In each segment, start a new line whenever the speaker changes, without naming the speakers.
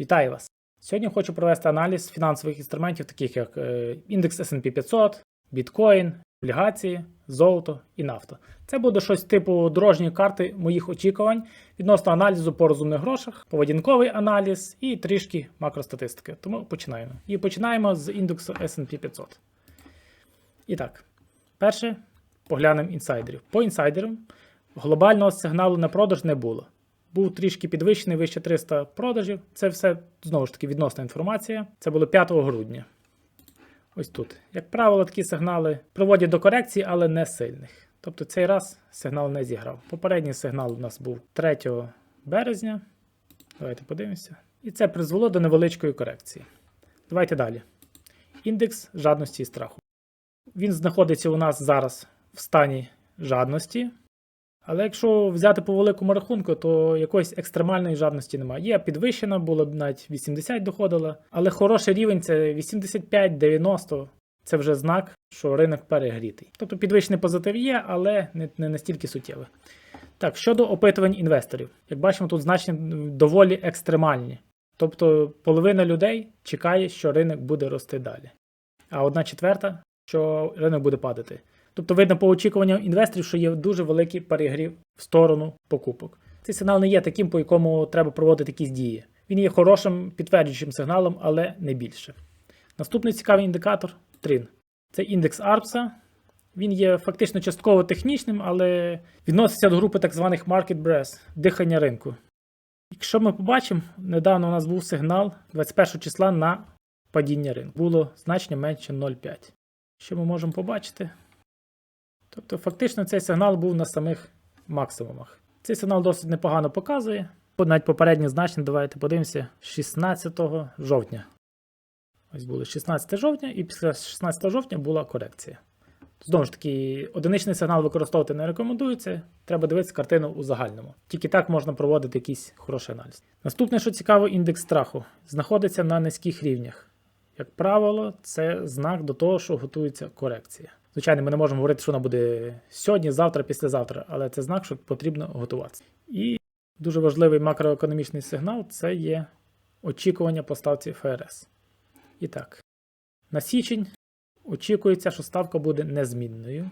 Вітаю вас! Сьогодні хочу провести аналіз фінансових інструментів, таких як е, індекс SP 500, біткоін, облігації, золото і нафта. Це буде щось типу дорожньої карти моїх очікувань відносно аналізу по розумних грошах, поведінковий аналіз і трішки макростатистики. Тому починаємо. І починаємо з індексу SP 500. І так, перше поглянемо інсайдерів. По інсайдерам глобального сигналу на продаж не було був трішки підвищений вище 300 продажів. Це все знову ж таки відносна інформація. Це було 5 грудня. Ось тут. Як правило, такі сигнали приводять до корекції, але не сильних. Тобто цей раз сигнал не зіграв. Попередній сигнал у нас був 3 березня. Давайте подивимося. І це призвело до невеличкої корекції. Давайте далі. Індекс жадності і страху. Він знаходиться у нас зараз в стані жадності. Але якщо взяти по великому рахунку, то якоїсь екстремальної жадності немає. Є підвищена, було б навіть 80 доходила, але хороший рівень це 85-90. Це вже знак, що ринок перегрітий. Тобто підвищений позитив є, але не, настільки суттєвий. Так, щодо опитувань інвесторів, як бачимо, тут значення доволі екстремальні. Тобто половина людей чекає, що ринок буде рости далі. А одна четверта, що ринок буде падати. Тобто видно по очікуванням інвесторів, що є дуже великий перегрів в сторону покупок. Цей сигнал не є таким, по якому треба проводити якісь дії. Він є хорошим підтверджуючим сигналом, але не більше. Наступний цікавий індикатор трин. Це індекс ARPS. Він є фактично частково технічним, але відноситься до групи так званих market breath – дихання ринку. Якщо ми побачимо, недавно у нас був сигнал 21 числа на падіння ринку. Було значення менше 0,5. Що ми можемо побачити? Тобто, фактично, цей сигнал був на самих максимумах. Цей сигнал досить непогано показує. Навіть попереднє значення, давайте подивимося, 16 жовтня. Ось було 16 жовтня, і після 16 жовтня була корекція. Знову ж таки, одиничний сигнал використовувати не рекомендується. Треба дивитися картину у загальному. Тільки так можна проводити якийсь хороший аналіз. Наступне, що цікаво, індекс страху знаходиться на низьких рівнях. Як правило, це знак до того, що готується корекція. Звичайно, ми не можемо говорити, що вона буде сьогодні, завтра, післязавтра, але це знак, що потрібно готуватися. І дуже важливий макроекономічний сигнал це є очікування по ставці ФРС. І так, на січень очікується, що ставка буде незмінною.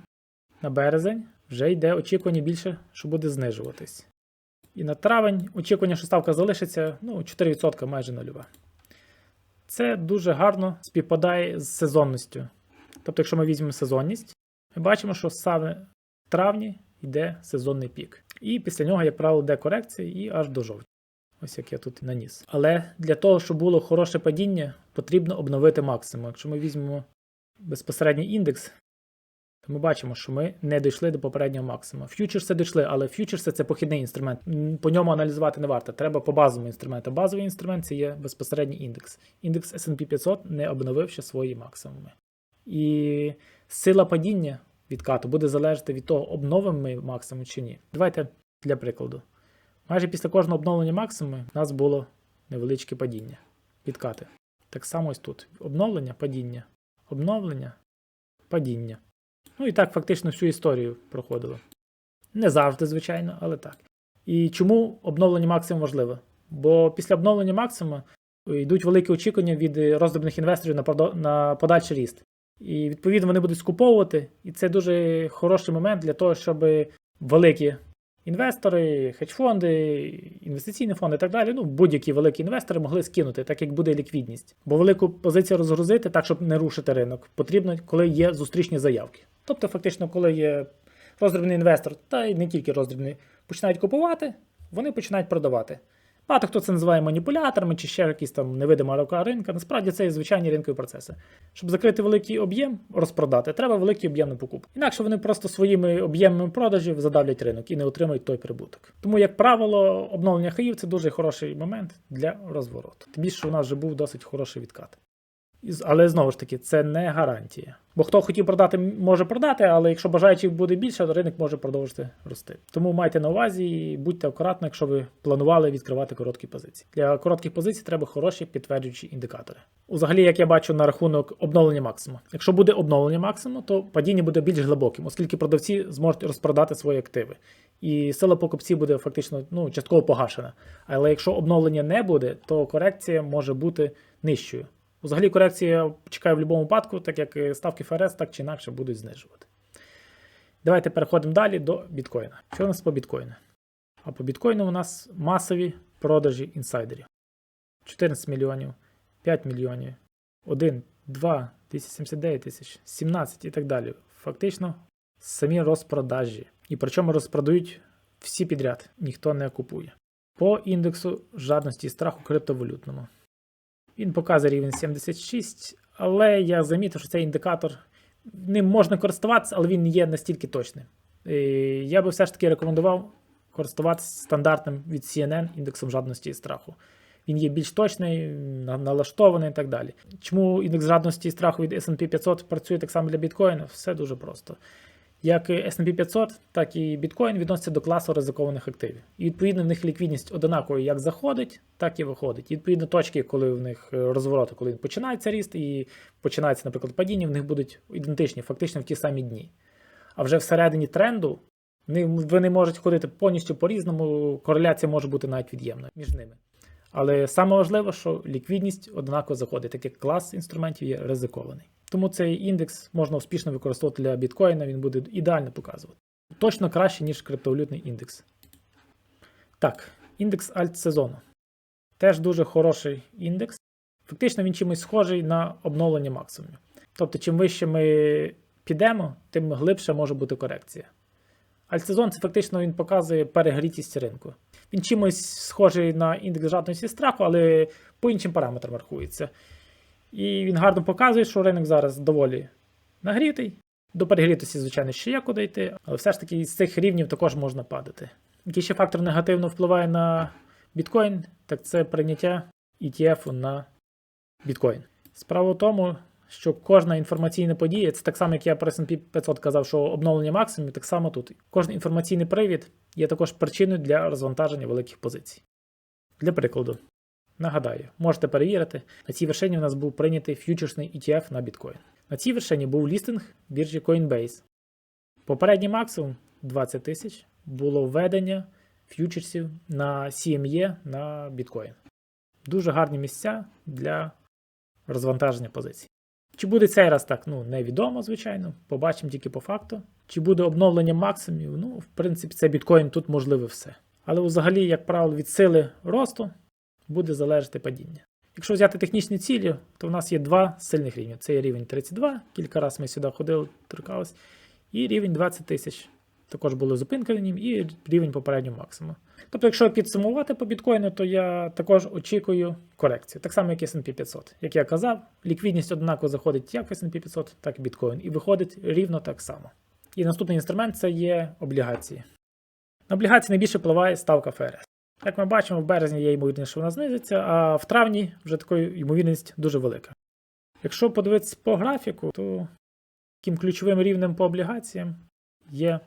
На березень вже йде очікування більше, що буде знижуватись. І на травень очікування, що ставка залишиться ну, 4% майже нульова. Це дуже гарно співпадає з сезонністю. Тобто, якщо ми візьмемо сезонність, ми бачимо, що саме в травні йде сезонний пік. І після нього, як правило, йде корекція і аж до жовтня. Ось як я тут наніс. Але для того, щоб було хороше падіння, потрібно обновити максимум. Якщо ми візьмемо безпосередній індекс, то ми бачимо, що ми не дійшли до попереднього максимуму. Ф'ючерси дійшли, але ф'ючерси це похідний інструмент. По ньому аналізувати не варто. Треба по базовому інструменту. Базовий інструмент це є безпосередній індекс. Індекс SP 500 не обновив ще свої максимуми. І сила падіння відкату буде залежати від того, обновимо ми максимум чи ні. Давайте для прикладу. Майже після кожного обновлення максимуму у нас було невеличке падіння. Відкати. Так само ось тут. Обновлення, падіння, обновлення, падіння. Ну і так фактично всю історію проходило. Не завжди, звичайно, але так. І чому обновлення максимуму важливо? Бо після обновлення максимуму йдуть великі очікування від роздрібних інвесторів на подальший ріст. І відповідно вони будуть скуповувати, і це дуже хороший момент для того, щоб великі інвестори, хедж-фонди, інвестиційні фонди і так далі, ну будь-які великі інвестори могли скинути, так як буде ліквідність. Бо велику позицію розгрузити так, щоб не рушити ринок, потрібно, коли є зустрічні заявки. Тобто, фактично, коли є роздрібний інвестор, та й не тільки роздрібний, починають купувати, вони починають продавати. Багато хто це називає маніпуляторами чи ще якісь там невидима рука ринка. Насправді це є звичайні ринкові процеси. Щоб закрити великий об'єм, розпродати, треба великий об'єм на покупку. Інакше вони просто своїми об'ємами продажів задавлять ринок і не отримують той прибуток. Тому, як правило, обновлення хаїв це дуже хороший момент для розвороту. Тим більше у нас вже був досить хороший відкат. Але знову ж таки, це не гарантія. Бо хто хотів продати, може продати, але якщо бажаючих буде більше, то ринок може продовжити рости. Тому майте на увазі і будьте акуратні, якщо ви планували відкривати короткі позиції. Для коротких позицій треба хороші підтверджуючі індикатори. Взагалі, як я бачу на рахунок обновлення максимуму. Якщо буде обновлення максимуму, то падіння буде більш глибоким, оскільки продавці зможуть розпродати свої активи. І сила покупців буде фактично ну, частково погашена. Але якщо обновлення не буде, то корекція може бути нижчою. Взагалі корекція я чекаю в будь-якому випадку, так як ставки ФРС так чи інакше будуть знижувати. Давайте переходимо далі до біткоїна. Що у нас по біткоїну? А по біткоїну у нас масові продажі інсайдерів. 14 мільйонів, 5 мільйонів, 1, 2, 1079 тисяч, 17 і так далі. Фактично самі розпродажі. І причому розпродають всі підряд, ніхто не купує. По індексу жадності і страху криптовалютному. Він показує рівень 76, але я замітив, що цей індикатор ним можна користуватися, але він не є настільки точним. Я би все ж таки рекомендував користуватися стандартним від CNN індексом жадності і страху. Він є більш точний, налаштований і так далі. Чому індекс жадності і страху від SP 500 працює так само для біткоїну? Все дуже просто. Як S&P 500, так і біткоін відносяться до класу ризикованих активів. І відповідно в них ліквідність однаково як заходить, так і виходить. І відповідно точки, коли в них е, розвороти, коли починається ріст і починається, наприклад, падіння, в них будуть ідентичні, фактично в ті самі дні. А вже всередині тренду вони, можуть ходити повністю по-різному, кореляція може бути навіть від'ємною між ними. Але саме важливо, що ліквідність однаково заходить, так як клас інструментів є ризикований. Тому цей індекс можна успішно використовувати для біткоїна, він буде ідеально показувати. Точно краще, ніж криптовалютний індекс. Так, індекс альтсезону. Теж дуже хороший індекс. Фактично він чимось схожий на обновлення максимумів. Тобто, чим вище ми підемо, тим глибше може бути корекція. Альтсезон це фактично він показує перегрітість ринку. Він чимось схожий на індекс жадності страху, але по іншим параметрам рахується. І він гарно показує, що ринок зараз доволі нагрітий. До перегрітості, звичайно, ще є куди йти, але все ж таки з цих рівнів також можна падати. Який ще фактор негативно впливає на біткоін, так це прийняття ETF на біткоін. Справа в тому, що кожна інформаційна подія, це так само, як я про S&P 500 казав, що обновлення максимумів, так само тут. Кожен інформаційний привід є також причиною для розвантаження великих позицій. Для прикладу, нагадаю, можете перевірити, на цій вершині у нас був прийнятий ф'ючерсний ETF на біткоін. На цій вершині був лістинг біржі Coinbase. Попередній максимум 20 тисяч було введення ф'ючерсів на CME на біткоін. Дуже гарні місця для розвантаження позицій. Чи буде цей раз так, ну невідомо, звичайно. Побачимо тільки по факту. Чи буде обновлення максимумів? Ну, в принципі, це біткоін тут можливе все. Але взагалі, як правило, від сили росту буде залежати падіння. Якщо взяти технічні цілі, то в нас є два сильних рівні. Це є рівень 32, кілька разів ми сюди ходили, торкались, і рівень 20 тисяч. Також були зупинки на нім, і рівень попереднього максимуму. Тобто, якщо підсумувати по біткоїну, то я також очікую корекцію. Так само, як і S&P 500. Як я казав, ліквідність однаково заходить як в S&P 500, так і біткоін. І виходить рівно так само. І наступний інструмент це є облігації. На облігації найбільше впливає ставка ФРС. Як ми бачимо, в березні є ймовірність, що вона знизиться, а в травні вже така ймовірність дуже велика. Якщо подивитися по графіку, то таким ключовим рівнем по облігаціям є,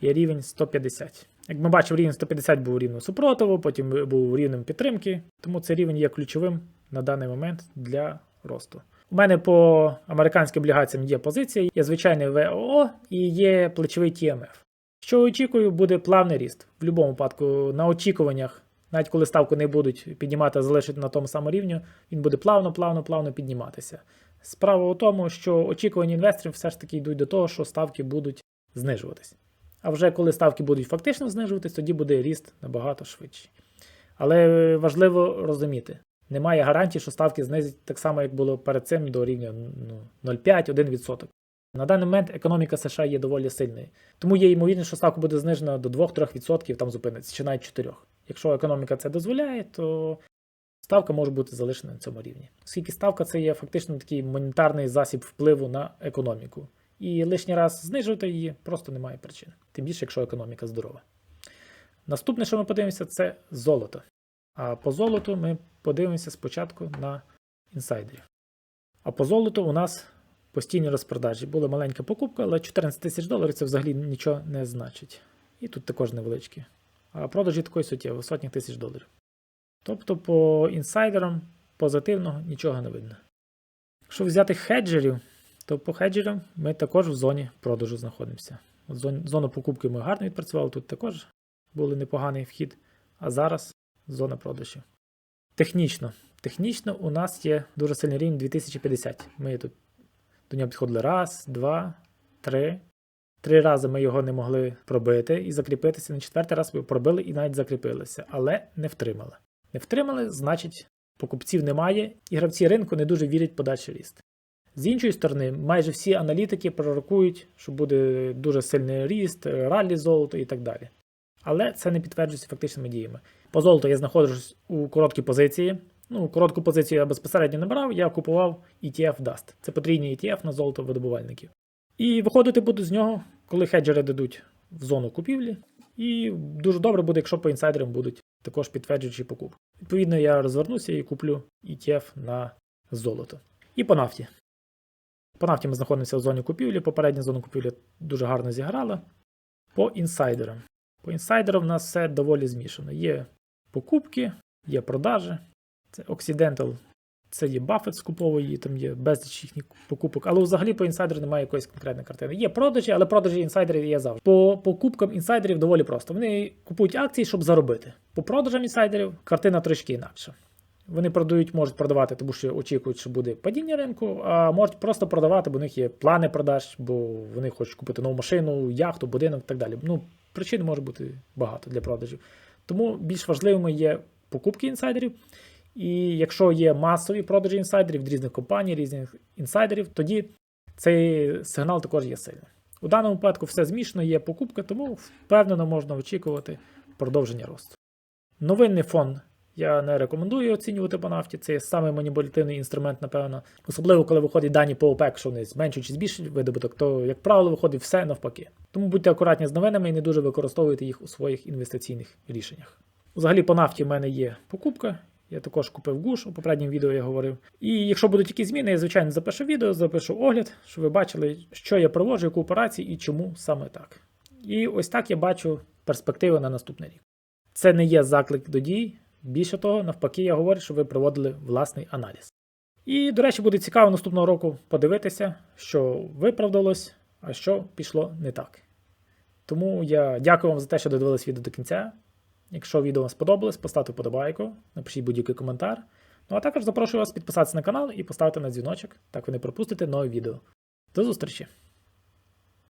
є рівень 150. Як ми бачимо, рівень 150 був рівнем супротиву, потім був рівнем підтримки, тому цей рівень є ключовим на даний момент для росту. У мене по американським облігаціям є позиція, є звичайний ВОО і є плечовий TMF. Що очікую, буде плавний ріст. В будь-якому випадку на очікуваннях, навіть коли ставку не будуть піднімати, залишити на тому самому рівні, він буде плавно, плавно, плавно підніматися. Справа у тому, що очікування інвесторів все ж таки йдуть до того, що ставки будуть знижуватись. А вже коли ставки будуть фактично знижуватись, тоді буде ріст набагато швидший. Але важливо розуміти, немає гарантії, що ставки знизять так само, як було перед цим до рівня ну, 0,5-1%. На даний момент економіка США є доволі сильною. Тому є ймовірність, що ставка буде знижена до 2-3%, там зупиниться, чи навіть 4%. Якщо економіка це дозволяє, то ставка може бути залишена на цьому рівні. Оскільки ставка це є фактично такий монетарний засіб впливу на економіку. І лишній раз знижувати її просто немає причин. Тим більше, якщо економіка здорова. Наступне, що ми подивимося, це золото. А по золоту ми подивимося спочатку на інсайдерів. А по золоту у нас постійні розпродажі. Була маленька покупка, але 14 тисяч доларів це взагалі нічого не значить. І тут також невеличкі. А продажі такої суттєві, сотні тисяч доларів. Тобто по інсайдерам позитивного нічого не видно. Якщо взяти хеджерів, то по хеджерам ми також в зоні продажу знаходимося. От зону покупки ми гарно відпрацювали, тут також був непоганий вхід, а зараз зона продажів. Технічно. Технічно у нас є дуже сильний рівень 2050. Ми тут до нього підходили раз, два, три. Три рази ми його не могли пробити і закріпитися. На четвертий раз ми пробили і навіть закріпилися, але не втримали. Не втримали, значить, покупців немає, і гравці ринку не дуже вірять подальший ріст. З іншої сторони, майже всі аналітики пророкують, що буде дуже сильний ріст, раллі золото і так далі. Але це не підтверджується фактичними діями. По золоту я знаходжусь у короткій позиції. Ну, коротку позицію я безпосередньо не брав, я купував ETF DUST. Це потрійний ETF на золото видобувальників. І виходити буду з нього, коли хеджери дадуть в зону купівлі. І дуже добре буде, якщо по інсайдерам будуть також підтверджуючі покупки. Відповідно, я розвернуся і куплю ETF на золото. І по нафті. По нафті ми знаходимося в зоні купівлі. Попередня зона купівлі дуже гарно зіграла. По інсайдерам. По інсайдерам в нас все доволі змішано. Є покупки, є продажі. Це Occidental, це є Buffett скупової, там є безліч їхніх покупок. Але взагалі по інсайдеру немає якоїсь конкретної картини. Є продажі, але продажі інсайдерів є завжди. По покупкам інсайдерів доволі просто. Вони купують акції, щоб заробити. По продажам інсайдерів картина трішки інакша. Вони продають, можуть продавати, тому що очікують, що буде падіння ринку, а можуть просто продавати, бо у них є плани продаж, бо вони хочуть купити нову машину, яхту, будинок і так далі. Ну, причин може бути багато для продажів. Тому більш важливими є покупки інсайдерів. І якщо є масові продажі інсайдерів від різних компаній, різних інсайдерів, тоді цей сигнал також є сильним. У даному випадку все змішано, є покупка, тому впевнено можна очікувати продовження росту. Новинний фонд я не рекомендую оцінювати по нафті. Це самий маніпулятивний інструмент, напевно. Особливо, коли виходять дані по ОПЕК, що вони зменшують чи збільшують видобуток, то, як правило, виходить все навпаки. Тому будьте акуратні з новинами і не дуже використовуйте їх у своїх інвестиційних рішеннях. Взагалі, по нафті в мене є покупка. Я також купив гуш, у попередньому відео я говорив. І якщо будуть якісь зміни, я звичайно запишу відео, запишу огляд, щоб ви бачили, що я проводжу, яку операцію і чому саме так. І ось так я бачу перспективи на наступний рік. Це не є заклик до дій. Більше того, навпаки, я говорю, що ви проводили власний аналіз. І, до речі, буде цікаво наступного року подивитися, що виправдалось, а що пішло не так. Тому я дякую вам за те, що додивились відео до кінця. Якщо відео вам сподобалось, поставте вподобайку, напишіть будь-який коментар. Ну а також запрошую вас підписатися на канал і поставити на дзвіночок, так ви не пропустите нові відео. До зустрічі!